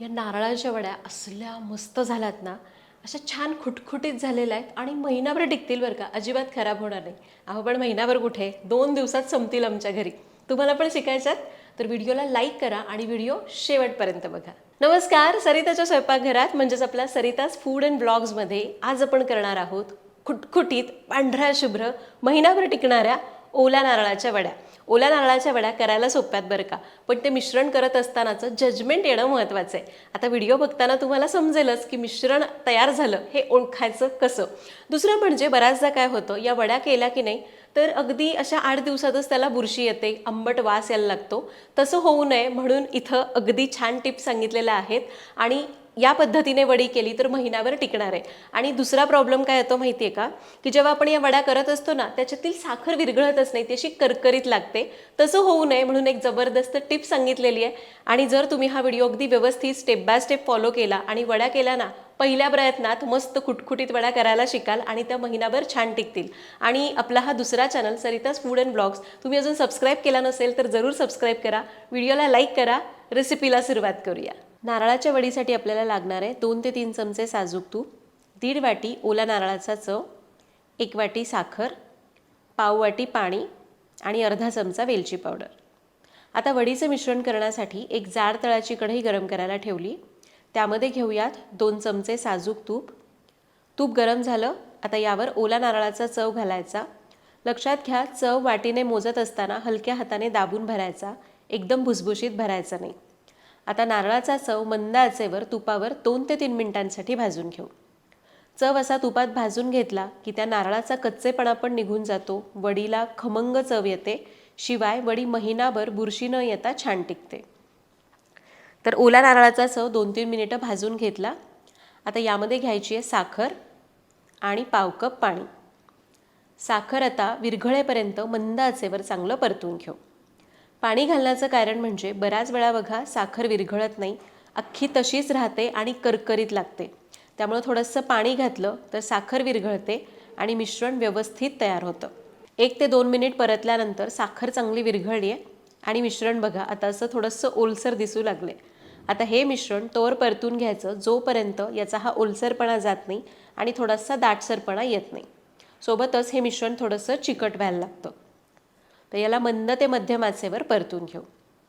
या नारळाच्या वड्या असल्या मस्त झाल्यात ना अशा छान खुटखुटीत झालेल्या आहेत आणि महिनाभर टिकतील बरं का. अजिबात खराब होणार नाही. अहो पण महिनाभर कुठे? दोन दिवसात संपतील आमच्या घरी. तुम्हाला पण शिकायच्यात तर व्हिडिओला लाईक करा आणि व्हिडिओ शेवटपर्यंत बघा. नमस्कार सरिताच्या स्वयंपाकघरात म्हणजेच आपल्या सरिताज फूड अँड ब्लॉग्समध्ये आज आपण करणार आहोत खुटखुटीत पांढऱ्या शुभ्र महिनाभर टिकणाऱ्या ओल्या नारळाच्या वड्या. ओल्या नारळाच्या वड्या करायला सोप्यात बरं का? पण ते मिश्रण करत असतानाचं जजमेंट येणं महत्त्वाचं आहे. आता व्हिडिओ बघताना तुम्हाला समजेलच की मिश्रण तयार झालं हे ओळखायचं कसं? दुसरं म्हणजे बऱ्याचदा काय होतं या वड्या केल्या की नाही तर अगदी अशा आठ दिवसातच त्याला बुरशी येते आंबट वास यायला लागतो. तसं होऊ नये म्हणून इथं अगदी छान टिप्स सांगितलेल्या आहेत. आणि या पद्धतीने वडी केली तर महिनाभर टिकणार आहे. आणि दुसरा प्रॉब्लेम काय येतो माहिती आहे का? की जेव्हा आपण या वड्या करत असतो ना त्याच्यातील साखर विरघळतच नाही ती अशी करकरीत लागते. तसं होऊ नये म्हणून एक जबरदस्त टिप सांगितलेली आहे. आणि जर तुम्ही हा व्हिडिओ अगदी व्यवस्थित स्टेप बाय स्टेप फॉलो केला आणि वड्या केल्या ना पहिल्या प्रयत्नात मस्त खुटखुटीत वड्या करायला शिकाल आणि त्या महिनाभर छान टिकतील. आणि आपला हा दुसरा channel Sarita's food and blogs तुम्ही अजून सबस्क्राईब केला नसेल तर जरूर सबस्क्राईब करा. व्हिडिओला लाईक करा. रेसिपीला सुरुवात करूया. नारळाच्या वडीसाठी आपल्याला लागणार आहे. दोन ते तीन चमचे साजूक तूप दीड वाटी ओला नारळाचा चव एक वाटी साखर पाव वाटी पाणी आणि अर्धा चमचा वेलची पावडर. आता वडीचं मिश्रण करण्यासाठी एक जाड तळाची कढई गरम करायला ठेवली. त्यामध्ये घेऊयात दोन चमचे साजूक तूप. तूप गरम झालं आता यावर ओला नारळाचा चव घालायचा. लक्षात घ्या चव वाटीने मोजत असताना हलक्या हाताने दाबून भरायचा. एकदम भुसभुशीत भरायचा नाही. आता नारळाचा चव मंद आचेवर तुपावर दोन ते तीन मिनिटांसाठी भाजून घेऊ. चव असा तुपात भाजून घेतला की त्या नारळाचा कच्चेपणा पण निघून जातो वडीला खमंग चव येते शिवाय वडी महिनाभर बुरशी न येता छान टिकते. तर ओला नारळाचा चव दोन तीन मिनिटं भाजून घेतला. आता यामध्ये घ्यायची आहे साखर आणि पाव कप पाणी. साखर आता विरघळेपर्यंत मंद आचेवर चांगलं परतून घेऊ. पाणी घालण्याचं कारण म्हणजे बऱ्याच वेळा बघा साखर विरघळत नाही. अख्खी तशीच राहते आणि करकरीत लागते. त्यामुळं थोडंसं पाणी घातलं तर साखर विरघळते आणि मिश्रण व्यवस्थित तयार होतं. एक ते दोन मिनिट परतल्यानंतर साखर चांगली विरघळली आहे आणि मिश्रण बघा आता असं थोडंसं ओलसर दिसू लागले. आता हे मिश्रण तोवर परतून घ्यायचं जोपर्यंत याचा हा ओलसरपणा जात नाही आणि थोडासा दाटसरपणा येत नाही. सोबतच हे मिश्रण थोडंसं चिकट व्हायला लागतं. तर याला मंद ते मध्यम आचेवर परतून घेऊ.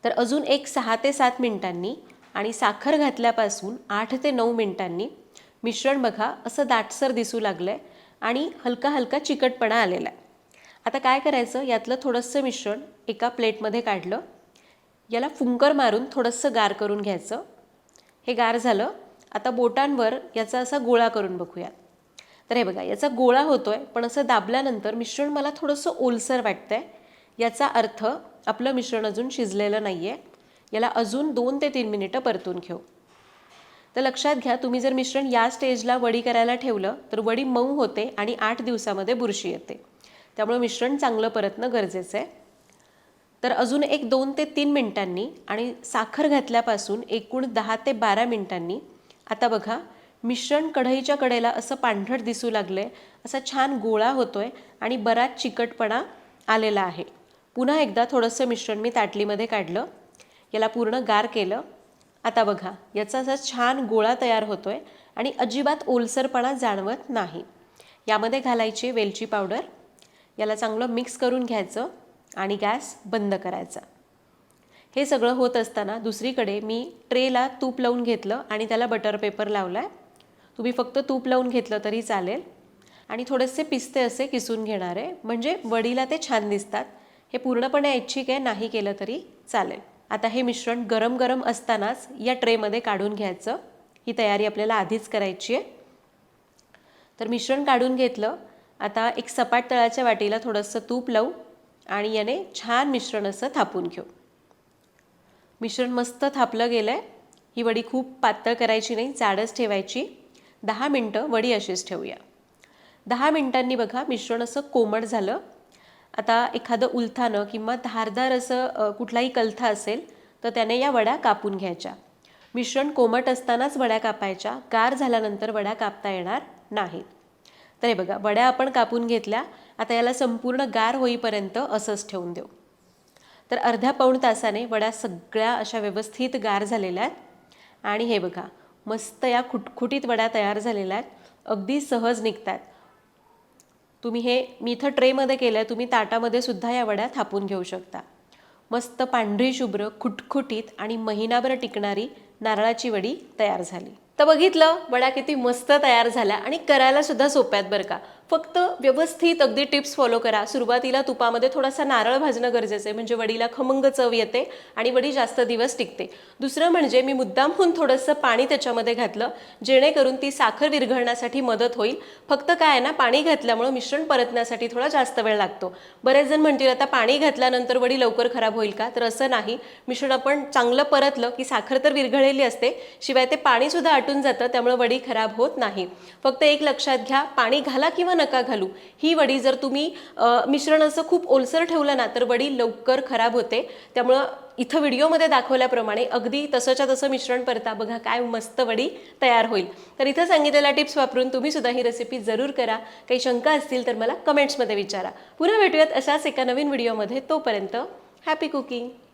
तर अजून एक सहा ते सात मिनिटांनी आणि साखर घातल्यापासून आठ ते नऊ मिनिटांनी मिश्रण बघा असं दाटसर दिसू लागलं आहे आणि हलका हलका चिकटपणा आलेला आहे आता काय करायचं? यातलं थोडंसं मिश्रण एका प्लेटमध्ये काढलं. याला फुंकर मारून थोडंसं गार करून घ्यायचं. हे गार झालं. आता बोटांवर याचा असा गोळा करून बघूयात. तर हे बघा याचा गोळा होतो आहे पण असं दाबल्यानंतर मिश्रण मला थोडंसं ओलसर वाटतं आहे याचा अर्थ आपलं मिश्रण अजून शिजलेलं नाही आहे याला अजून दोन ते तीन मिनिटं परतून घेऊ. तर लक्षात घ्या तुम्ही जर मिश्रण या स्टेजला वडी करायला ठेवलं तर वडी मऊ होते आणि आठ दिवसामध्ये बुरशी येते. त्यामुळे मिश्रण चांगलं परतणं गरजेचं आहे. तर अजून एक दोन ते तीन मिनिटांनी आणि साखर घातल्यापासून एकूण दहा ते बारा मिनिटांनी आता बघा मिश्रण कढईच्या कडेला असं पांढरट दिसू लागलं आहे असा छान गोळा होतो आहे आणि बराच चिकटपणा आलेला आहे. पुन्हा एकदा थोडंसं मिश्रण मी ताटलीमध्ये काढलं. याला पूर्ण गार केलं. आता बघा याचा असा छान गोळा तयार होतो आहे आणि अजिबात ओलसरपणा जाणवत नाही. यामध्ये घालायची वेलची पावडर. याला चांगलं मिक्स करून घ्यायचं आणि गॅस बंद करायचा. हे सगळं होत असताना दुसरीकडे मी ट्रेला तूप लावून घेतलं आणि त्याला बटर पेपर लावला आहे तुम्ही फक्त तूप लावून घेतलं तरी चालेल. आणि थोडेसे पिस्ते असे किसून घेणार आहे. म्हणजे वडीला ते छान दिसतात. हे पूर्णपणे ऐच्छिक आहे नाही केलं तरी चालेल. आता हे मिश्रण गरम गरम असतानाच या ट्रेमध्ये काढून घ्यायचं. ही तयारी आपल्याला आधीच करायची आहे. तर मिश्रण काढून घेतलं. आता एक सपाट तळाच्या वाटीला थोडंसं तूप लावू आणि याने छान मिश्रण असं थापून घेऊ. मिश्रण मस्त थापलं गेलं आहे ही वडी खूप पातळ करायची नाही जाडच ठेवायची. दहा मिनटं वडी अशीच ठेवूया. दहा मिनटांनी बघा मिश्रण असं कोमट झालं. आता एखादं उलथानं किंवा धारदार असं कुठलाही कलथा असेल तर त्याने या वड्या कापून घ्यायच्या. मिश्रण कोमट असतानाच वड्या कापायच्या. गार झाल्यानंतर वड्या कापता येणार नाहीत. तर हे बघा वड्या आपण कापून घेतल्या आता याला संपूर्ण गार होईपर्यंत असंच ठेवून देऊ. तर अर्ध्या पाऊण तासाने वड्या सगळ्या अशा व्यवस्थित गार झालेल्या आहेत. आणि हे बघा मस्त या खुटखुटीत वड्या तयार झालेल्या आहेत. अगदी सहज निघतात तुम्ही हे मी इथं ट्रेमध्ये केलं आहे तुम्ही ताटामध्ये सुद्धा या वड्या थापून घेऊ शकता. मस्त पांढरी शुभ्र खुटखुटीत आणि महिनाभर टिकणारी नारळाची वडी तयार झाली. तर बघितलं वड्या किती मस्त तयार झाल्या आणि करायला सुद्धा सोप्यात बरं का. फक्त व्यवस्थित अगदी टिप्स फॉलो करा. सुरुवातीला तुपामध्ये थोडासा नारळ भाजणं गरजेचं आहे. म्हणजे वडीला खमंग चव येते आणि वडी जास्त दिवस टिकते. दुसरं म्हणजे मी मुद्दामहून थोडंसं पाणी त्याच्यामध्ये घातलं जेणेकरून ती साखर विरघळण्यासाठी मदत होईल. फक्त काय आहे ना पाणी घातल्यामुळं मिश्रण परतण्यासाठी थोडा जास्त वेळ लागतो. बरेच जण म्हणतील आता पाणी घातल्यानंतर वडी लवकर खराब होईल का? तर असं नाही. मिश्रण आपण चांगलं परतलं की साखर तर विरघळलेली असते शिवाय ते पाणीसुद्धा आटून जातं त्यामुळे वडी खराब होत नाही. फक्त एक लक्षात घ्या पाणी घाला किंवा नका घालू. ही वडी जर तुम्ही मिश्रण असं खूप ओलसर ठेवलं ना तर वडी लवकर खराब होते. त्यामुळं इथं व्हिडिओमध्ये दाखवल्याप्रमाणे अगदी तसंच्या तसं मिश्रण परता बघा काय मस्त वडी तयार होईल. तर इथं सांगितलेल्या टिप्स वापरून तुम्ही सुद्धा ही रेसिपी जरूर करा. काही शंका असतील तर मला कमेंट्समध्ये विचारा. पुन्हा भेटूयात अशाच एका नवीन व्हिडिओमध्ये. तोपर्यंत हॅपी कुकिंग